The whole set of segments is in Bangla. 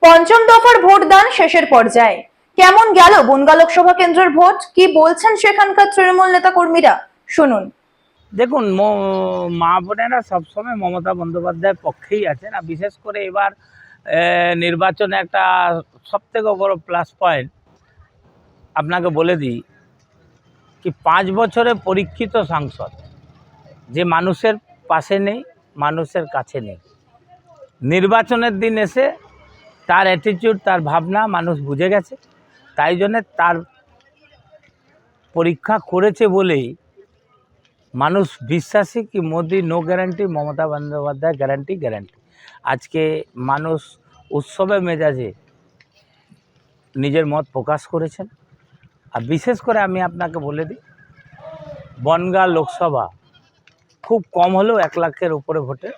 পঞ্চম দফার ভোটদান শেষের পর্যায়ে। কেমন গেল বনগা লোকসভা কেন্দ্রের ভোট? কি বলছেন সেখানকার তৃণমূল নেতা কর্মীরা শুনুন। দেখুন, ম- বোনেরা সবসময় মমতা বন্দ্যোপাধ্যায়ের পক্ষেই আছেন। আর বিশেষ করে এবার নির্বাচনে একটা সবথেকে বড় প্লাস পয়েন্ট আপনাকে বলে দিই কি, পাঁচ বছরে পরীক্ষিত সাংসদ যে মানুষের পাশে নেই, মানুষের কাছে নেই। নির্বাচনের দিন এসে তার অ্যাটিটিউড তার ভাবনা মানুষ বুঝে গেছে। তাই জন্যে তার পরীক্ষা করেছে বলেই মানুষ বিশ্বাসী কি Modi no guarantee Mamata Bandyopadhyay guarantee guarantee আজকে মানুষ উৎসবে মেজাজে নিজের মত প্রকাশ করেছেন। আর বিশেষ করে আমি আপনাকে বলে দিই, বনগাঁ লোকসভা খুব কম হলেও এক লাখের উপরে ভোটে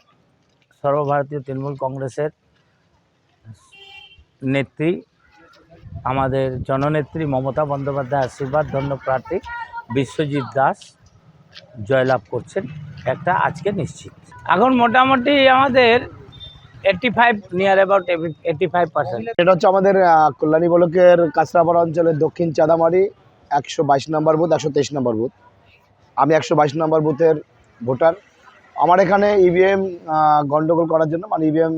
সর্বভারতীয় তৃণমূল কংগ্রেসের নেত্রী, আমাদের জননেত্রী মমতা বন্দ্যোপাধ্যায় আশীর্বাদ, ধন্য প্রার্থী বিশ্বজিৎ দাস জয়লাভ করছেন একটা আজকে নিশ্চিত। এখন মোটামুটি আমাদের eighty five near about eighty five percent এটা হচ্ছে আমাদের কল্যাণী ব্লকের কাঁচরাপাড়া অঞ্চলের দক্ষিণ চাঁদামারি, একশো বাইশ নম্বর বুথ, একশো তেইশ নম্বর বুথ। আমি একশো বাইশ নম্বর বুথের ভোটার। আমার এখানে ইভিএম গণ্ডগোল করার জন্য মানে ইভিএম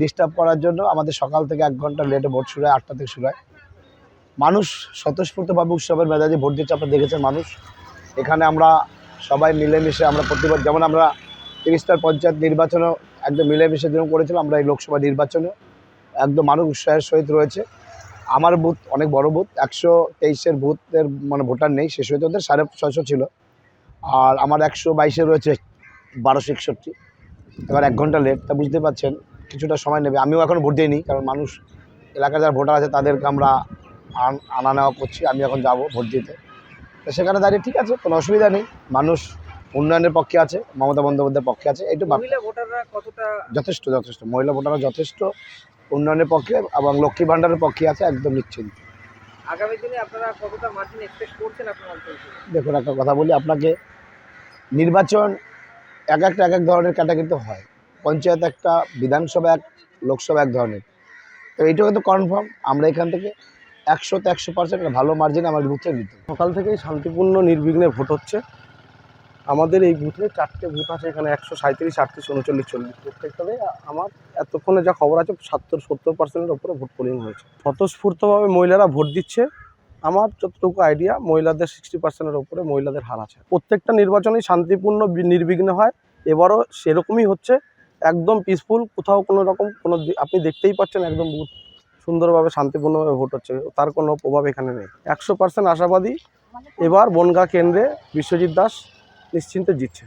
ডিস্টার্ব করার জন্য আমাদের সকাল থেকে এক ঘণ্টা লেটে ভোট শুরু হয়, আটটা থেকে শুরু হয়। মানুষ স্বতঃস্ফূর্তভাবে উৎসবের মেজাজে ভোট দিচ্ছে আপনারা দেখেছেন মানুষ। এখানে আমরা সবাই মিলেমিশে আমরা প্রতিবার যেমন আমরা তিরিশটার পঞ্চায়েত নির্বাচনও একদম মিলেমিশে যেরকম করেছিলাম, আমরা এই লোকসভা নির্বাচনে একদম মানুষ উৎসাহের সহিত রয়েছে। আমার বুথ অনেক বড় বুথ, একশো তেইশের বুথের মানে ভোটার নেই শেষ হয়েছে ওদের সাড়ে ছশো ছিল। আর আমার একশো বাইশে রয়েছে, বারোশো একষট্টি। এবার এক ঘণ্টা লেট তা বুঝতে পারছেন কিছুটা সময় নেবে। আমিও এখন ভোট দিইনি কারণ মানুষ এলাকার যারা ভোটার আছে তাদেরকে আমরা আনা নেওয়া করছি আমি এখন যাব ভোট দিতে। তো সেখানে দাঁড়িয়ে ঠিক আছে কোনো অসুবিধা নেই। মানুষ উন্নয়নের পক্ষে আছে মমতা বন্দ্যোপাধ্যায়ের পক্ষে আছে এইটু যথেষ্ট যথেষ্ট। মহিলা ভোটাররা যথেষ্ট উন্নয়নের পক্ষে এবং লক্ষ্মী ভাণ্ডারের পক্ষে আছে একদম নিশ্চিন্ত। আগামী দিনে আপনারা কতটা মার্জিন এক্সপেক্ট করছেন আপনার দেখুন একটা কথা বলি আপনাকে নির্বাচন এক একটা এক এক ধরনের ক্যাটাগরিতে হয়। পঞ্চায়েত একটা, বিধানসভা এক, লোকসভা এক ধরনের। তো এইটা কিন্তু কনফার্ম আমরা এখান থেকে একশোতে একশো পার্সেন্ট ভালো মার্জিন আমার বুথে দিতে সকাল থেকেই শান্তিপূর্ণ, নির্বিঘ্নে ভোট হচ্ছে। আমাদের এই বুথে চারটে বুথ আছে, এখানে একশো সাঁত্রিশ আটত্রিশ, উনচল্লিশ, চল্লিশ প্রত্যেকটাতে আমার এতক্ষণে যা খবর আছে, সত্তর সত্তর পার্সেন্টের ওপরে ভোট পোলিং হয়েছে। স্বতঃস্ফূর্তভাবে মহিলারা ভোট দিচ্ছে। আমার যতটুকু আইডিয়া মহিলাদের সিক্সটি পার্সেন্টের ওপরে মহিলাদের হার আছে। প্রত্যেকটা নির্বাচনই শান্তিপূর্ণ নির্বিঘ্ন হয়। এবারও সেরকমই হচ্ছে। একদম পিসফুল কোথাও কোনো রকম কোনো আপনি দেখতেই পাচ্ছেন একদম সুন্দরভাবে শান্তিপূর্ণভাবে ভোট হচ্ছে। তার কোনো প্রভাব এখানে নেই। একশো পার্সেন্ট আশাবাদী এবার বনগা কেন্দ্রে বিশ্বজিৎ দাস নিশ্চিন্তে জিতছে।